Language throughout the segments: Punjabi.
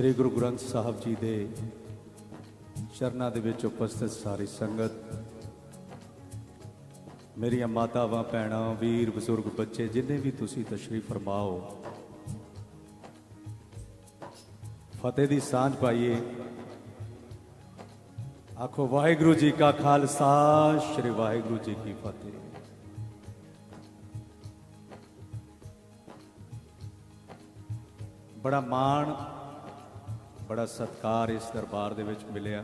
ਸ੍ਰੀ ਗੁਰੂ ਗ੍ਰੰਥ ਸਾਹਿਬ ਜੀ ਦੇ ਚਰਨਾਂ ਦੇ ਵਿੱਚ ਉਪਸਥਿਤ ਸਾਰੀ ਸੰਗਤ, ਮੇਰੀਆਂ ਮਾਤਾਵਾਂ, ਭੈਣਾਂ, ਵੀਰ, ਬਜ਼ੁਰਗ, ਬੱਚੇ, ਜਿੰਨੇ ਵੀ ਤੁਸੀਂ ਤਸ਼ਰੀਫ ਫਰਮਾਓ, ਫਤਿਹ ਦੀ ਸਾਂਝ ਪਾਈਏ। ਆਖੋ, ਵਾਹਿਗੁਰੂ ਜੀ ਕਾ ਖਾਲਸਾ, ਸ੍ਰੀ ਵਾਹਿਗੁਰੂ ਜੀ ਕੀ ਫਤਿਹ। ਬੜਾ ਮਾਣ ਬੜਾ ਸਤਿਕਾਰ ਇਸ ਦਰਬਾਰ ਦੇ ਵਿੱਚ ਮਿਲਿਆ।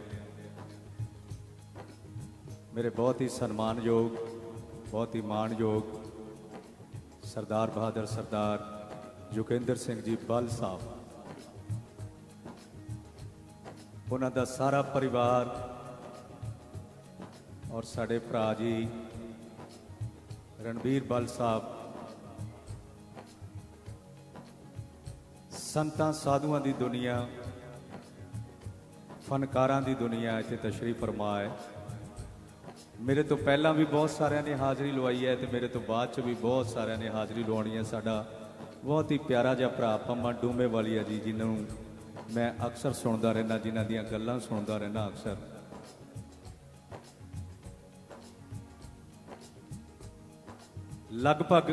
ਮੇਰੇ ਬਹੁਤ ਹੀ ਸਨਮਾਨਯੋਗ, ਬਹੁਤ ਹੀ ਮਾਣਯੋਗ ਸਰਦਾਰ ਬਹਾਦਰ ਸਰਦਾਰ ਯੁਗਿੰਦਰ ਸਿੰਘ ਜੀ ਬਲ ਸਾਹਿਬ। ਉਹਨਾਂ ਦਾ ਸਾਰਾ ਪਰਿਵਾਰ ਔਰ ਸਾਡੇ ਭਰਾ ਜੀ ਰਣਬੀਰ ਬਲ ਸਾਹਿਬ ਸੰਤਾਂ, ਸਾਧੂਆਂ ਦੀ ਦੁਨੀਆ ਫਨਕਾਰਾਂ ਦੀ ਦੁਨੀਆ ਇੱਥੇ ਤਸ਼ਰੀਫ ਫਰਮਾ ਹੈ। ਮੇਰੇ ਤੋਂ ਪਹਿਲਾਂ ਵੀ ਬਹੁਤ ਸਾਰਿਆਂ ਨੇ ਹਾਜ਼ਰੀ ਲਵਾਈ ਹੈ ਤੇ ਮੇਰੇ ਤੋਂ ਬਾਅਦ ਚ ਵੀ ਬਹੁਤ ਸਾਰਿਆਂ ਨੇ ਹਾਜ਼ਰੀ ਲਵਾਉਣੀ ਹੈ। ਸਾਡਾ ਬਹੁਤ ਹੀ ਪਿਆਰਾ ਜਿਹਾ ਭਰਾ, ਪੰਮਾ ਡੂਮੇ ਵਾਲੀਆ ਜੀ ਜਿਨ੍ਹਾਂ ਨੂੰ ਮੈਂ ਅਕਸਰ ਸੁਣਦਾ ਰਹਿੰਦਾ, ਜਿਨ੍ਹਾਂ ਦੀਆਂ ਗੱਲਾਂ ਸੁਣਦਾ ਰਹਿੰਦਾ ਅਕਸਰ। ਲਗਭਗ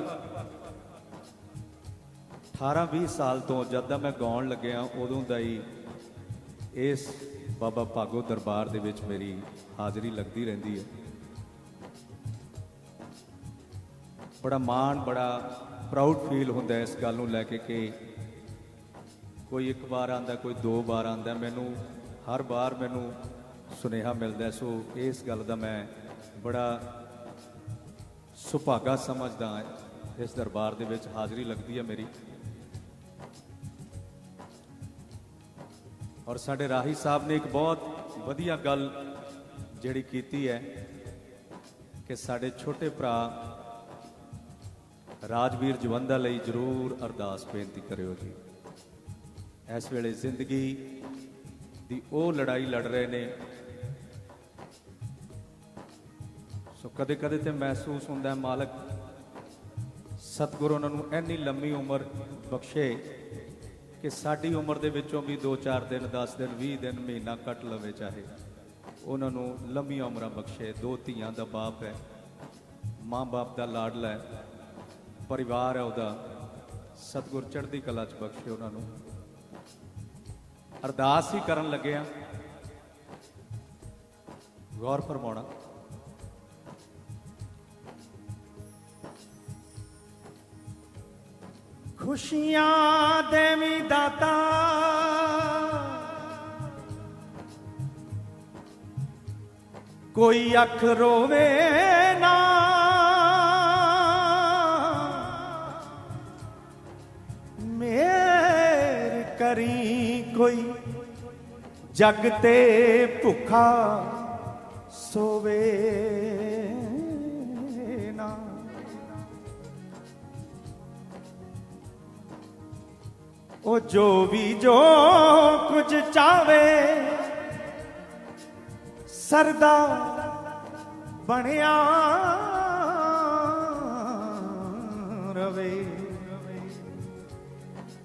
18-20 ਸਾਲ ਤੋਂ ਜਦ ਦਾ ਮੈਂ ਗਾਉਣ ਲੱਗਿਆ, ਉਦੋਂ ਦਾ ਹੀ ਇਸ ਬਾਬਾ ਭਾਗੋ ਦਰਬਾਰ ਦੇ ਵਿੱਚ ਮੇਰੀ ਹਾਜ਼ਰੀ ਲੱਗਦੀ ਰਹਿੰਦੀ ਹੈ। ਬੜਾ ਮਾਣ, ਬੜਾ ਪ੍ਰਾਊਡ ਫੀਲ ਹੁੰਦਾ ਇਸ ਗੱਲ ਨੂੰ ਲੈ ਕੇ ਕਿ ਕੋਈ ਇੱਕ ਵਾਰ ਆਂਦਾ ਕੋਈ ਦੋ ਵਾਰ ਆਂਦਾ ਮੈਨੂੰ ਹਰ ਵਾਰ ਮੈਨੂੰ ਸੁਨੇਹਾ ਮਿਲਦਾ ਸੋ ਇਸ ਗੱਲ ਦਾ ਮੈਂ ਬੜਾ ਸੁਭਾਗਾ ਸਮਝਦਾ ਇਸ ਦਰਬਾਰ ਦੇ ਵਿੱਚ ਹਾਜ਼ਰੀ ਲੱਗਦੀ ਹੈ ਮੇਰੀ। ਔਰ ਸਾਡੇ ਰਾਹੀ ਸਾਹਿਬ ਨੇ ਇੱਕ ਬਹੁਤ ਵਧੀਆ ਗੱਲ ਜਿਹੜੀ ਕੀਤੀ ਹੈ ਕਿ ਸਾਡੇ ਛੋਟੇ ਭਰਾ ਰਾਜਵੀਰ ਜਵੰਦਾ ਲਈ ਜਰੂਰ ਅਰਦਾਸ ਬੇਨਤੀ ਕਰਿਓ ਜੀ। ਇਸ ਵੇਲੇ ਜ਼ਿੰਦਗੀ ਦੀ ਉਹ ਲੜਾਈ ਲੜ ਰਹੇ ਨੇ। ਸੋ ਕਦੇ ਕਦੇ ਤੇ ਮਹਿਸੂਸ ਹੁੰਦਾ ਹੈ, ਮਾਲਕ, ਸਤਿਗੁਰੂ ਉਹਨਾਂ ਨੂੰ ਇੰਨੀ ਲੰਮੀ ਉਮਰ ਬਖਸ਼ੇ। ਕਿ ਸਾਡੀ ਉਮਰ ਦੇ ਵਿੱਚੋਂ ਵੀ 2-4 ਦਿਨ 10 ਦਿਨ 20 ਦਿਨ, ਮਹੀਨਾ ਕੱਟ ਲਵੇ ਚਾਹੇ। ਉਹਨਾਂ ਨੂੰ ਲੰਮੀਆਂ ਉਮਰਾਂ ਬਖਸ਼ੇ, ਦੋ ਧੀਆਂ ਦਾ ਬਾਪ ਹੈ ਮਾਂ-ਬਾਪ ਦਾ ਲਾਡਲਾ ਹੈ, ਪਰਿਵਾਰ ਹੈ ਉਹਦਾ। ਸਤਿਗੁਰ ਚੜ੍ਹਦੀ ਕਲਾ ਚ ਬਖਸ਼ੇ ਉਹਨਾਂ ਨੂੰ। ਅਰਦਾਸ ਹੀ ਕਰਨ ਲੱਗੇ ਆ। ਗੌਰ ਫਰਮਾਉਣਾ। ਖੁਸ਼ੀਆਂ ਦੇਵੀ ਦਾਤਾ। ਕੋਈ ਅੱਖ ਰੋਵੇ ਨਾ। ਮੇਰ ਕਰੀ ਕੋਈ ਜਗ ਤੇ ਭੁੱਖਾ ਸੋਵੇ। ਉਹ ਜੋ ਵੀ ਜੋ ਕੁਝ ਚਾਵੇ, ਸਰਦਾ ਬਣਿਆ ਰਵੇ।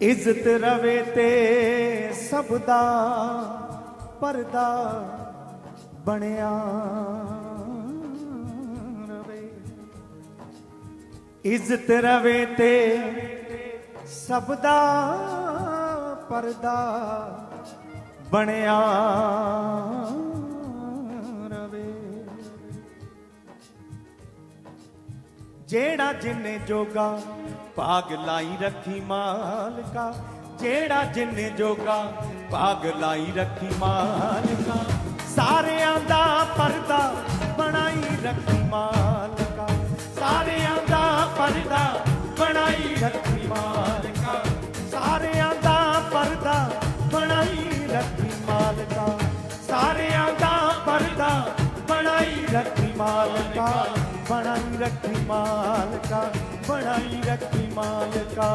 ਇੱਜ਼ਤ ਰਵੇ ਤੇ ਸਭ ਦਾ ਪਰਦਾ ਬਣਿਆ ਰਵੇ। ਇੱਜ਼ਤ ਰਵੇ ਤੇ ਸਭ ਦਾ ਪਰਦਾ ਬਣਿਆ ਰਵੇ। ਜਿਹੜਾ ਜਿੰਨੇ ਜੋਗਾ ਭਾਗ ਲਾਈ ਰੱਖੀ ਮਾਲਕਾ, ਜਿਹੜਾ ਜਿੰਨੇ ਜੋਗਾ ਭਾਗ ਲਾਈ ਰੱਖੀ ਮਾਲਕਾ, ਸਾਰਿਆਂ ਦਾ ਪਰਦਾ ਬਣਾਈ ਰੱਖੀ ਮਾਲਕਾ। ਮਾਲਕਾ ਬਣਾਈ ਰੱਖੀ ਮਾਲਕਾ ਬਣਾਈ ਰੱਖੀ ਮਾਲਕਾ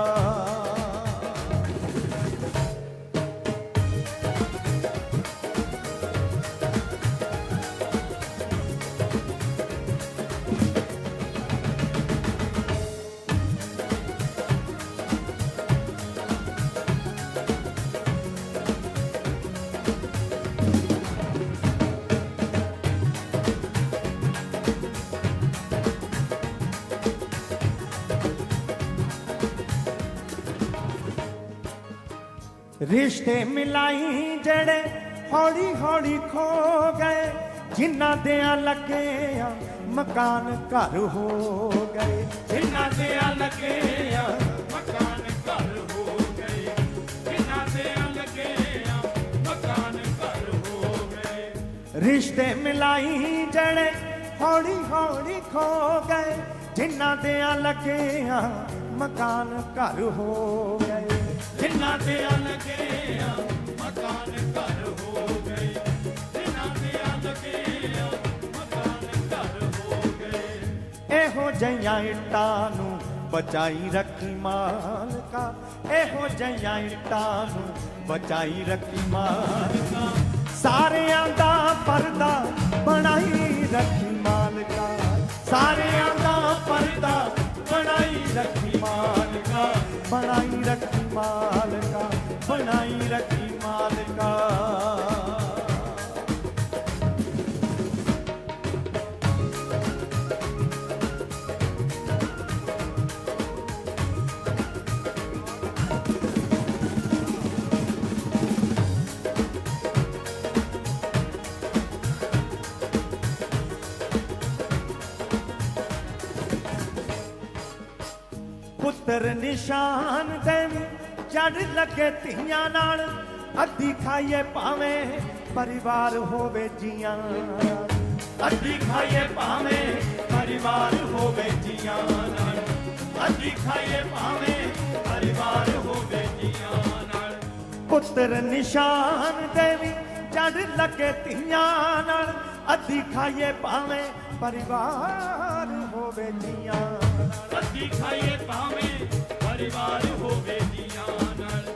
ਰਿਸ਼ਤੇ ਮਿਲਾਈ ਜਿਹੜੇ ਹੌਲੀ ਹੌਲੀ ਖੋ ਗਏ, ਜਿਨ੍ਹਾਂ ਦਿਆਂ ਲੱਗੇ ਆ ਮਕਾਨ ਘਰ ਹੋ ਗਏ। ਜਿਨ੍ਹਾਂ ਦਿਆਂ ਲੱਗੇ ਆ ਮਕਾਨ ਘਰ ਹੋ ਗਏ, ਜਿਨ੍ਹਾਂ ਦੇ ਲੱਗੇ ਆ ਮਕਾਨ ਘਰ ਹੋ ਗਏ। ਰਿਸ਼ਤੇ ਮਿਲਾਈ ਜਿਹੜੇ ਹੌਲੀ ਹੌਲੀ ਖੋ ਗਏ, ਜਿਨ੍ਹਾਂ ਦਿਆਂ ਲੱਗੇ ਆ ਮਕਾਨ ਘਰ ਹੋ ਗਏ। ਜਿਨ੍ਹਾਂ ਦੇ ਲੱਗੇ ਆ, ਮਕਾਨ ਘਰ ਹੋ ਗਏ। ਜਿਨ੍ਹਾਂ ਦੇ ਲੱਗੇ ਆ, ਮਕਾਨ ਘਰ ਹੋ ਗਏ। ਇਹੋ ਜਿਹੀਆਂ ਇੱਟਾਂ ਨੂੰ ਬਚਾਈ ਰੱਖੀ ਮਾਲਕਾ। ਇਹੋ ਜਿਹੀਆਂ ਇੱਟਾਂ ਨੂੰ ਬਚਾਈ ਰੱਖੀ ਮਾਲਕਾ। ਸਾਰਿਆਂ ਦਾ ਪਰਦਾ ਬਣਾਈ ਰੱਖੀ ਮਾਲਕਾ। ਸਾਰਿਆਂ ਦਾ ਪਰਦਾ ਬਣਾਈ ਰੱਖੀ ਮਾਲਕਾ। ਬਣਾਈ ਰੱਖੀ ਮਾਲਕਾ। ਨਿਸ਼ਾਨ ਦੇਵੀ ਜੜ ਲੱਗੇ ਧੀਆਂ ਨਾਲ, ਅੱਧੀ ਖਾਈਏ ਭਾਵੇਂ ਪਰਿਵਾਰ ਹੋਵੇ ਜੀਆਂ ਨਾਲ। ਅੱਧੀ ਖਾਈਏ ਭਾਵੇਂ ਪਰਿਵਾਰ ਹੋਵੇ ਜੀਆਂ ਨਾਲ ਅੱਧੀ ਖਾਈਏ ਭਾਵੇਂ ਪਰਿਵਾਰ ਹੋਵੇ ਜੀਆਂ ਨਾਲ ਪੁੱਤਰ ਨਿਸ਼ਾਨ ਦੇਵੀ ਜੜ ਲੱਗੇ ਧੀਆਂ ਨਾਲ, ਅੱਧੀ ਖਾਈਏ ਭਾਵੇਂ ਪਰਿਵਾਰ ਹੋਵੇ ਜੀਆਂ ਨਾਲ। ਅੱਧੀ ਖਾਈਏ ਭਾਵੇਂ ਪਰਿਵਾਰ ਹੋਵੇ ਜੀਆਂ ਨਾਲ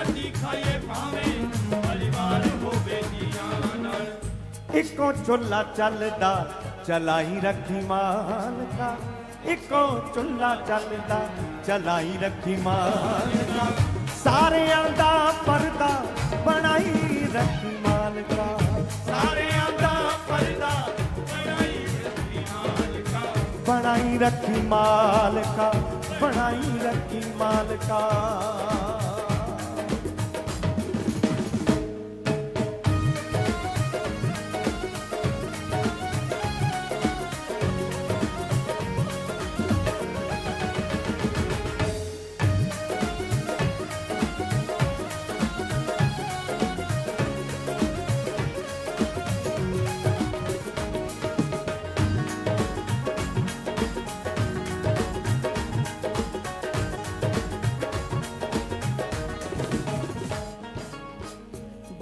ਅੱਧੀ ਖਾਈਏ ਭਾਵੇਂ ਪਰਿਵਾਰ ਹੋਵੇ ਜੀਆਂ ਨਾਲ ਇੱਕੋ ਚੁੱਲਾ ਚੱਲਦਾ ਚਲਾਈ ਰੱਖੀ ਮਾਲਕਾ ਇੱਕੋ ਚੁੱਲਾ ਚੱਲਦਾ ਚਲਾਈ ਰੱਖੀ ਮਾਲਕਾ ਸਾਰਿਆਂ ਦਾ ਪਰਦਾ ਬਣਾਈ ਰੱਖੀ ਮਾਲਕਾ ਸਾਰਿਆਂ ਦਾ ਪਰਦਾ ਬਣਾਈ ਰੱਖੀ ਮਾਲਕਾ ਬਣਾਈ ਰੱਖੀ ਮਾਲਕਾ ਬਣਾਈ ਰੱਖੀ ਮਾਲਕਾ।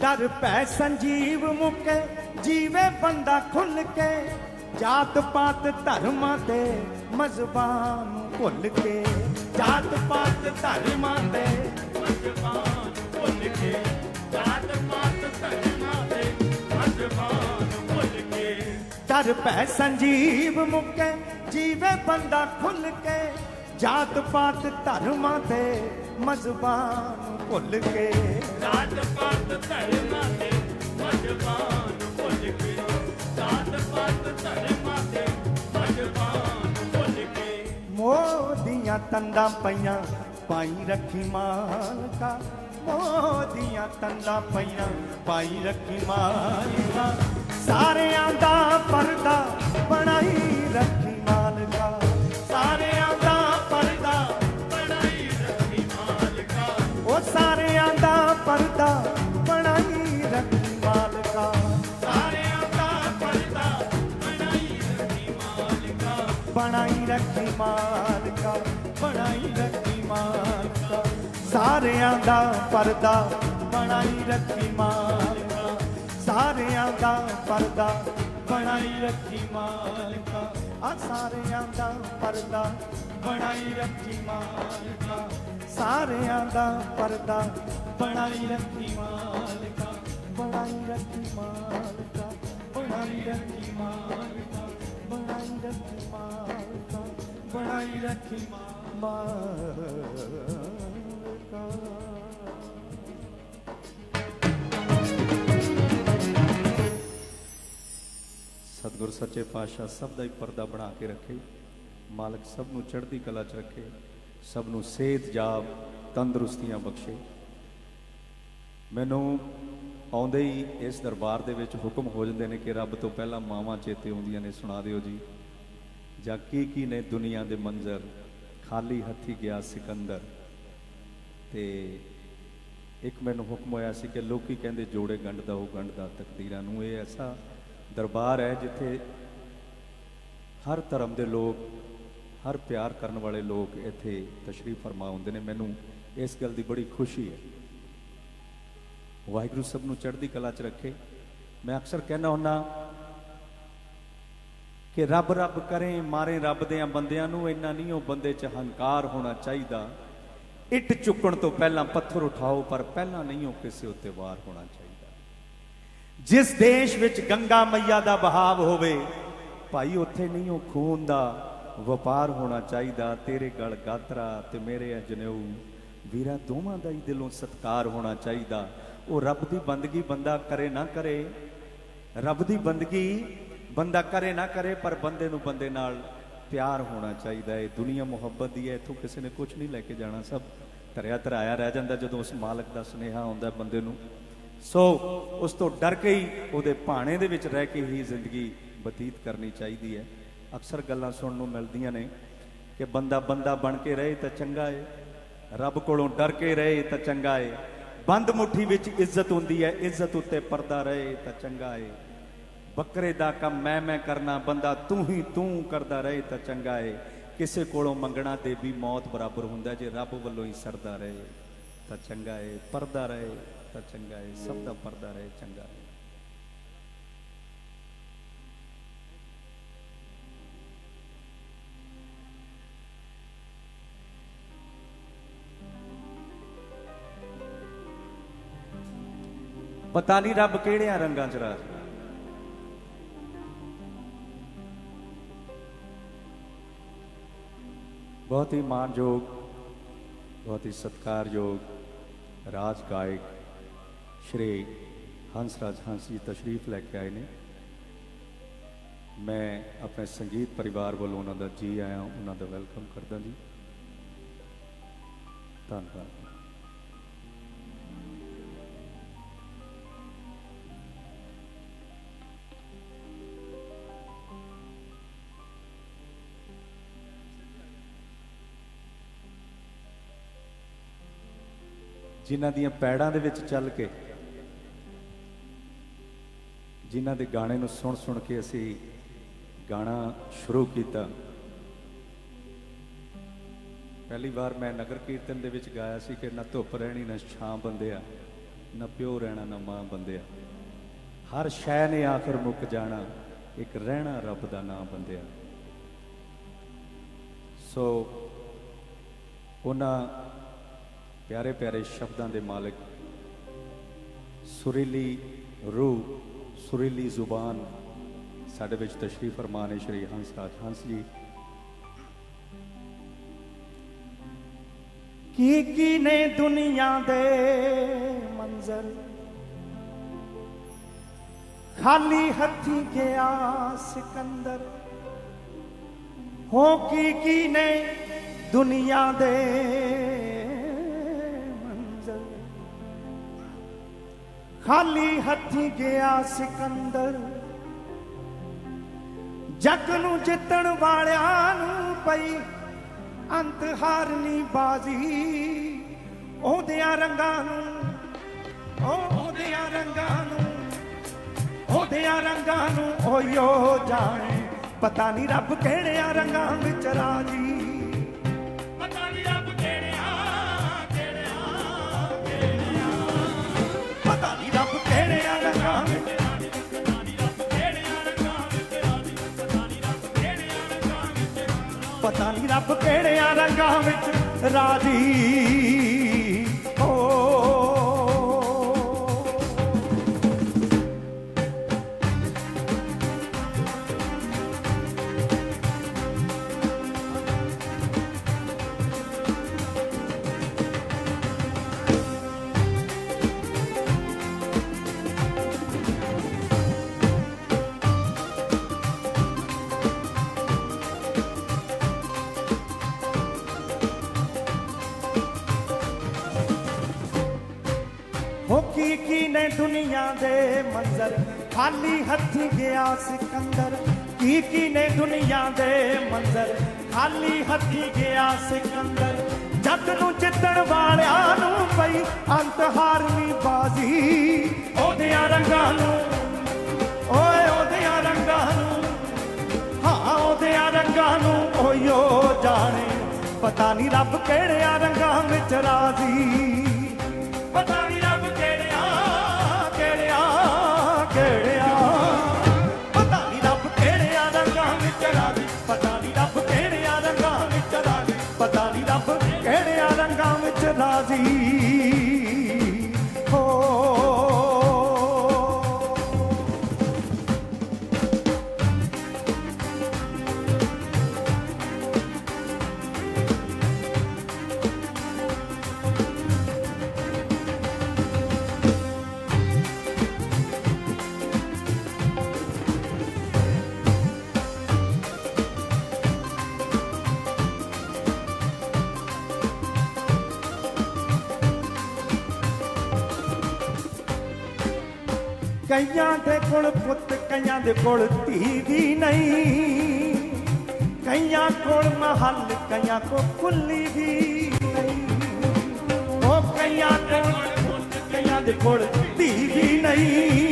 ਡਰ ਪੈ ਸੰਜੀਵ ਮੁਕੇ, ਜੀਵੇ ਬੰਦਾ ਖੁੱਲ ਕੇ, ਜਾਤ ਪਾਤ ਧਰਮਾਂ ਤੇ ਮਜ਼ਬਾਨ ਨੂੰ ਭੁੱਲ ਕੇ। ਜਾਤ ਪਾਤ ਧਰਮਾਂ ਤੇ ਮਜਬਾਨ ਭੁੱਲ ਕੇ। ਜਾਤ ਪਾਤ ਧਰਮਾਂ ਦੇ ਮਜਬਾਨ ਭੁੱਲ ਕੇ। ਡਰ ਪੈ ਸੰਜੀਵ ਮੁਕੇ, ਜੀਵੇ ਬੰਦਾ ਖੁੱਲ ਕੇ। ਜਾਤ ਪਾਤ ਧਰਮਾਂ ਤੇ ਮਜ਼ਬਾਨ ਭੁੱਲ ਕੇ। ਜਾਤ ਪਾਤ ਧਰਮਾਂ ਦੇ ਮਜਬਾਨ ਭੁੱਲ ਕੇ। ਜਾਤ ਪਾਤ ਧਰਮਾਂ ਦੇ ਮਜਬਾਨ ਭੁੱਲ ਕੇ। ਮੋਦੀਆਂ ਤੰਦਾਂ ਪਈਆਂ ਪਾਈ ਰੱਖੀ ਮਾਲਕਾ। ਮੋਦੀਆਂ ਤੰਦਾਂ ਪਈਆਂ ਪਾਈ ਰੱਖੀ ਮਾਲਕਾ। ਸਾਰਿਆਂ ਦਾ ਪਰਦਾ ਬਣਾਈ ਰੱਖੀ ਸਾਰਿਆਂ ਦਾ ਪਰਦਾ ਬਣਾਈ ਰੱਖੀ ਮਾਲਕਾ। ਸਾਰਿਆਂ ਦਾ ਪਰਦਾ ਬਣਾਈ ਰੱਖੀ ਮਾਲਕਾ। ਆ ਸਾਰਿਆਂ ਦਾ ਪਰਦਾ ਬਣਾਈ ਰੱਖੀ ਮਾਲਕਾ। ਸਾਰਿਆਂ ਦਾ ਪਰਦਾ ਬਣਾਈ ਰੱਖੀ ਮਾਲਕਾ। ਬਣਾਈ ਰੱਖੀ ਮਾਲਕਾ, ਬਣਾਈ ਰੱਖੀ ਮਾਲਕਾ, ਬਣਾਈ ਰੱਖੀ ਮਾਲਕਾ, ਬਣਾਈ ਰੱਖੀ ਮਾਲਕਾ ਸਤਿਗੁਰ ਸੱਚੇ ਪਾਤਸ਼ਾਹ ਸਭ ਦਾ ਹੀ ਪਰਦਾ ਬਣਾ ਕੇ ਰੱਖੇ। ਮਾਲਕ ਸਭ ਨੂੰ ਚੜ੍ਹਦੀ ਕਲਾ 'ਚ ਰੱਖੇ। ਸਭ ਨੂੰ ਸਿਹਤ ਜਾਬ ਤੰਦਰੁਸਤੀਆਂ ਬਖਸ਼ੇ। ਮੈਨੂੰ ਆਉਂਦੇ ਹੀ ਇਸ ਦਰਬਾਰ ਦੇ ਵਿੱਚ ਹੁਕਮ ਹੋ ਜਾਂਦੇ ਨੇ ਕਿ ਰੱਬ ਤੋਂ ਪਹਿਲਾਂ ਮਾਵਾਂ ਚੇਤੇ ਆਉਂਦੀਆਂ ਨੇ, ਸੁਣਾ ਦਿਓ ਜੀ। ਜਾਂ ਕੀ ਕੀ ਨੇ ਦੁਨੀਆ ਦੇ ਮੰਜ਼ਰ? ਖਾਲੀ ਹੱਥੀ ਗਿਆ ਸਿਕੰਦਰ। ਤੇ ਇੱਕ ਮੈਨੂੰ ਹੁਕਮ ਹੋਇਆ ਸੀ ਕਿ ਲੋਕੀ ਕਹਿੰਦੇ ਜੋੜੇ ਗੰਢ ਦਾ ਉਹ ਗੰਢ ਦਾ ਤਕਦੀਰਾਂ ਨੂੰ, ਇਹ ਐਸਾ ਦਰਬਾਰ ਹੈ ਜਿੱਥੇ ਹਰ ਧਰਮ ਦੇ ਲੋਕ, ਹਰ ਪਿਆਰ ਕਰਨ ਵਾਲੇ ਲੋਕ ਇੱਥੇ ਤਸ਼ਰੀਫ ਫਰਮਾ ਹੁੰਦੇ ਨੇ। ਮੈਨੂੰ ਇਸ ਗੱਲ ਦੀ ਬੜੀ ਖੁਸ਼ੀ ਹੈ। ਵਾਹਿਗੁਰੂ ਸਭ ਨੂੰ ਚੜ੍ਹਦੀ ਕਲਾ 'ਚ ਰੱਖੇ। ਮੈਂ ਅਕਸਰ ਕਹਿੰਦਾ ਹੁੰਨਾ ਕਿ ਰੱਬ ਰੱਬ ਕਰੇ, ਮਾਰੇ ਰੱਬ ਦੇ ਬੰਦਿਆਂ ਨੂੰ, ਇੰਨਾ ਨਹੀਂ ਉਹ ਬੰਦੇ 'ਚ ਹੰਕਾਰ ਹੋਣਾ ਚਾਹੀਦਾ। ਇੱਟ ਚੁੱਕਣ ਤੋਂ ਪਹਿਲਾਂ ਪੱਥਰ ਉਠਾਓ, ਪਰ ਪਹਿਲਾਂ ਨਹੀਂ ਉਹ ਕਿਸੇ ਉੱਤੇ ਵਾਰ ਹੋਣਾ ਚਾਹੀਦਾ। ਜਿਸ ਦੇਸ਼ ਵਿੱਚ ਗੰਗਾ ਮਈਆ ਦਾ ਬਹਾਵ ਹੋਵੇ, ਭਾਈ ਉੱਥੇ ਨਹੀਂ ਉਹ ਖੂਨ ਦਾ ਵਪਾਰ ਹੋਣਾ ਚਾਹੀਦਾ। ਤੇਰੇ ਗਲ ਗਾਤਰਾ ਤੇ ਮੇਰੇ ਆ ਜਨੇਊ ਵੀਰਾ ਦੋਵਾਂ ਦਾ ਹੀ ਦਿਲੋਂ ਸਤਕਾਰ ਹੋਣਾ ਚਾਹੀਦਾ। ਉਹ ਰੱਬ ਦੀ ਬੰਦਗੀ ਬੰਦਾ ਕਰੇ ਨਾ ਕਰੇ, ਰੱਬ ਦੀ ਬੰਦਗੀ ਬੰਦਾ ਕਰੇ ਨਾ ਕਰੇ, ਪਰ ਬੰਦੇ ਨੂੰ ਬੰਦੇ ਨਾਲ ਪਿਆਰ ਹੋਣਾ ਚਾਹੀਦਾ ਹੈ। ਦੁਨੀਆ ਮੁਹੱਬਤ ਦੀ ਹੈ। ਇਥੋਂ ਕਿਸੇ ਨੇ ਕੁਝ ਨਹੀਂ ਲੈ ਕੇ ਜਾਣਾ। ਸਭ ਧਰਿਆ ਧਰਾਇਆ ਰਹਿ ਜਾਂਦਾ ਜਦੋਂ ਉਸ ਮਾਲਕ ਦਾ ਸੁਨੇਹਾ ਆਉਂਦਾ ਬੰਦੇ ਨੂੰ। ਸੋ ਉਸ ਤੋਂ ਡਰ ਕੇ ਹੀ ਉਹਦੇ ਭਾਣੇ ਦੇ ਵਿੱਚ ਰਹਿ ਕੇ ਹੀ ਜ਼ਿੰਦਗੀ ਬਤੀਤ ਕਰਨੀ ਚਾਹੀਦੀ ਹੈ। ਅਕਸਰ ਗੱਲਾਂ ਸੁਣਨ ਨੂੰ ਮਿਲਦੀਆਂ ਨੇ ਕਿ ਬੰਦਾ ਬੰਦਾ ਬਣ ਕੇ ਰਹੇ ਤਾਂ ਚੰਗਾ ਏ। ਰੱਬ ਕੋਲੋਂ ਡਰ ਕੇ ਰਹੇ ਤਾਂ ਚੰਗਾ ਏ। ਬੰਦ ਮੁਠੀ ਵਿੱਚ ਇੱਜ਼ਤ ਹੁੰਦੀ ਹੈ। ਇੱਜ਼ਤ ਉੱਤੇ ਪਰਦਾ ਰਹੇ ਤਾਂ ਚੰਗਾ ਏ। ਬੱਕਰੇ ਦਾ ਕੰਮ ਮੈਂ ਮੈਂ ਕਰਨਾ, ਬੰਦਾ ਤੂੰ ਹੀ ਤੂੰ ਕਰਦਾ ਰਹੇ ਤਾਂ ਚੰਗਾ ਏ। ਕਿਸੇ ਕੋਲੋਂ ਮੰਗਣਾ ਤੇ ਵੀ ਮੌਤ ਬਰਾਬਰ ਹੁੰਦਾ, ਜੇ ਰੱਬ ਵੱਲੋਂ ਹੀ ਸਰਦਾ ਰਹੇ ਤਾਂ ਚੰਗਾ ਏ। ਪਰਦਾ ਰਹੇ ਤਾਂ ਚੰਗਾ ਏ। ਸਭ ਦਾ ਪਰਦਾ ਰਹੇ, ਚੰਗਾ ਏ। ਪਤਾ ਨਹੀਂ ਰੱਬ ਕਿਹੜਿਆਂ ਰੰਗਾਂ 'ਚ ਰਾਜ ਬਹੁਤ ਹੀ ਮਾਣਯੋਗ ਬਹੁਤ ਹੀ ਸਤਿਕਾਰਯੋਗ ਰਾਜ ਗਾਇਕ ਸ਼੍ਰੀ ਹੰਸਰਾਜ ਹੰਸ ਜੀ ਤਸ਼ਰੀਫ ਲੈ ਕੇ ਆਏ ਨੇ ਮੈਂ ਆਪਣੇ ਸੰਗੀਤ ਪਰਿਵਾਰ ਵੱਲੋਂ ਉਹਨਾਂ ਦਾ ਜੀ ਆਇਆਂ ਉਹਨਾਂ ਦਾ ਵੈਲਕਮ ਕਰਦਾ ਜੀ ਧੰਨਵਾਦ ਜਿਨ੍ਹਾਂ ਦੀਆਂ ਪੈੜਾਂ ਦੇ ਵਿੱਚ ਚੱਲ ਕੇ, ਜਿਨ੍ਹਾਂ ਦੇ ਗਾਣੇ ਨੂੰ ਸੁਣ ਸੁਣ ਕੇ ਅਸੀਂ ਗਾਣਾ ਸ਼ੁਰੂ ਕੀਤਾ। ਪਹਿਲੀ ਵਾਰ ਮੈਂ ਨਗਰ ਕੀਰਤਨ ਦੇ ਵਿੱਚ ਗਾਇਆ ਸੀ ਕਿ ਨਾ ਧੁੱਪ ਰਹਿਣੀ, ਨਾ ਛਾਂ ਬੰਦਿਆ, ਨਾ ਪਿਓ ਰਹਿਣਾ, ਨਾ ਮਾਂ ਬੰਦਿਆ। ਹਰ ਸ਼ੈ ਨੇ ਆਖਰ ਮੁੱਕ ਜਾਣਾ, ਇੱਕ ਰਹਿਣਾ ਰੱਬ ਦਾ ਨਾਮ ਬੰਦਿਆ। ਸੋ, ਉਹਨਾਂ ਪਿਆਰੇ ਪਿਆਰੇ ਸ਼ਬਦਾਂ ਦੇ ਮਾਲਕ, ਸੁਰੀਲੀ ਰੂਹ, ਸੁਰੀਲੀ ਜ਼ੁਬਾਨ ਸਾਡੇ ਵਿੱਚ ਤਸ਼ਰੀਫ ਫਰਮਾਨ ਸ਼੍ਰੀ ਹੰਸ ਰਾਜ। ਹੰਸ ਜੀ, ਕੀ ਕੀ ਨੇ ਦੁਨੀਆ ਦੇ ਮੰਜ਼ਰ ਖਾਲੀ ਹੱਥੀ ਗਿਆ ਸਿਕੰਦਰ? ਹੋ ਕੀ ਕੀ ਨੇ ਦੁਨੀਆ ਦੇ ਖਾਲੀ ਹੱਥੀ ਗਿਆ ਸਿਕੰਦਰ। ਜੱਗ ਨੂੰ ਜਿੱਤਣ ਵਾਲਿਆਂ ਨੂੰ ਪਈ ਅੰਤ ਹਾਰਨੀ ਬਾਜ਼ੀ। ਉਹਦਿਆਂ ਰੰਗਾਂ ਨੂੰ ਉਹ ਉਹਦਿਆਂ ਰੰਗਾਂ ਨੂੰ, ਉਹਦਿਆਂ ਰੰਗਾਂ ਨੂੰ ਓਯੋ ਜਾਣੇ। ਪਤਾ ਨਹੀਂ ਰੱਬ ਕਿਹੜਿਆਂ ਰੰਗਾਂ ਵਿੱਚ ਰਾਜੀ। ਰੱਬ ਕਿਹੜਿਆਂ ਰੰਗਾਂ ਵਿੱਚ ਰਾਜੀ? ਦੁਨੀਆ ਦੇ ਮੰਜ਼ਰ ਖਾਲੀ ਹੱਥੀ ਗਿਆ ਸਿਕੰਦਰ। ਕੀ ਕੀ ਨੇ ਦੁਨੀਆ ਦੇ ਮੰਜ਼ਰ ਖਾਲੀ ਹੱਥੀ ਗਿਆ ਸਿਕੰਦਰ। ਜੱਟ ਨੂੰ ਜਿੱਤਣ ਵਾਲਿਆਂ ਨੂੰ ਪਈ ਅੰਤ ਹਾਰਵੀਂ ਬਾਜ਼ੀ। ਉਹਦਿਆਂ ਰੰਗਾਂ ਨੂੰ, ਓਏ ਉਹਦਿਆਂ ਰੰਗਾਂ ਨੂੰ, ਹਾਂ ਉਹਦਿਆਂ ਰੰਗਾਂ ਨੂੰ ਓਯੋ ਜਾਣੇ। ਪਤਾ ਨਹੀਂ ਰੱਬ ਕਿਹੜਿਆਂ ਰੰਗਾਂ ਵਿੱਚ ਰਾਜ਼ੀ। ਪਤਾ ਨਹੀਂ ਵਿੱਚ ਕਈਆਂ ਦੇ ਕੋਲ ਪੁੱਤ, ਕਈਆਂ ਦੇ ਕੋਲ ਧੀ ਵੀ ਨਹੀਂ। ਕਈਆਂ ਕੋਲ ਮਹੱਲ, ਕਈਆਂ ਕੋ ਕੁੱਲੀ ਵੀ ਨਹੀਂ। ਉਹ ਕਈਆਂ ਕੋਲ ਪੁੱਤ, ਕਈਆਂ ਦੇ ਕੋਲ ਧੀ ਵੀ ਨਹੀਂ।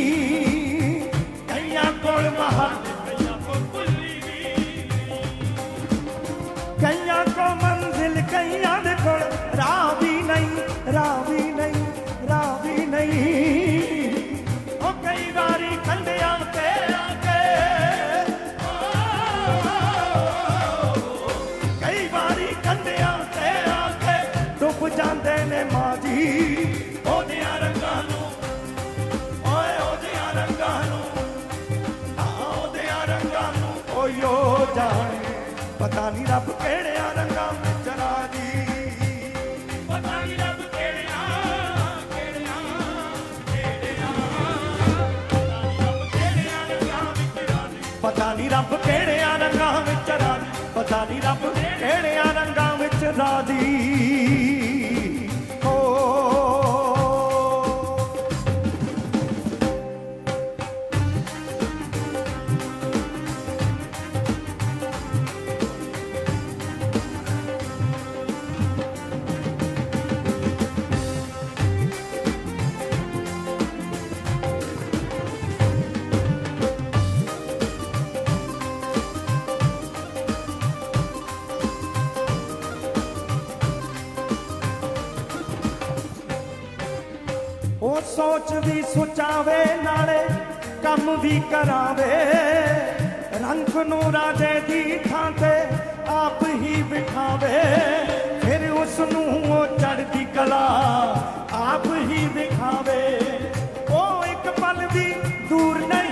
ਪਤਾ ਨਹੀਂ ਰੱਬ ਕਿਹੜਿਆਂ ਰੰਗਾਂ ਵਿੱਚ ਰਾਜੀ ਪਤਾ ਨਹੀਂ ਸੋਚ ਵੀ ਸੁਚਾਵੇ, ਨਾਲੇ ਕੰਮ ਵੀ ਕਰਾਵੇ। ਰੰਗ ਨੂੰ ਰਾਜੇ ਦੀ ਥਾਂ ਤੇ ਆਪ ਹੀ ਬਿਠਾਵੇ। ਫਿਰ ਉਸ ਨੂੰ ਉਹ ਚੜ੍ਹਦੀ ਕਲਾ ਆਪ ਹੀ ਦਿਖਾਵੇ। ਉਹ ਇੱਕ ਪਲ ਵੀ ਦੂਰ ਨਹੀਂ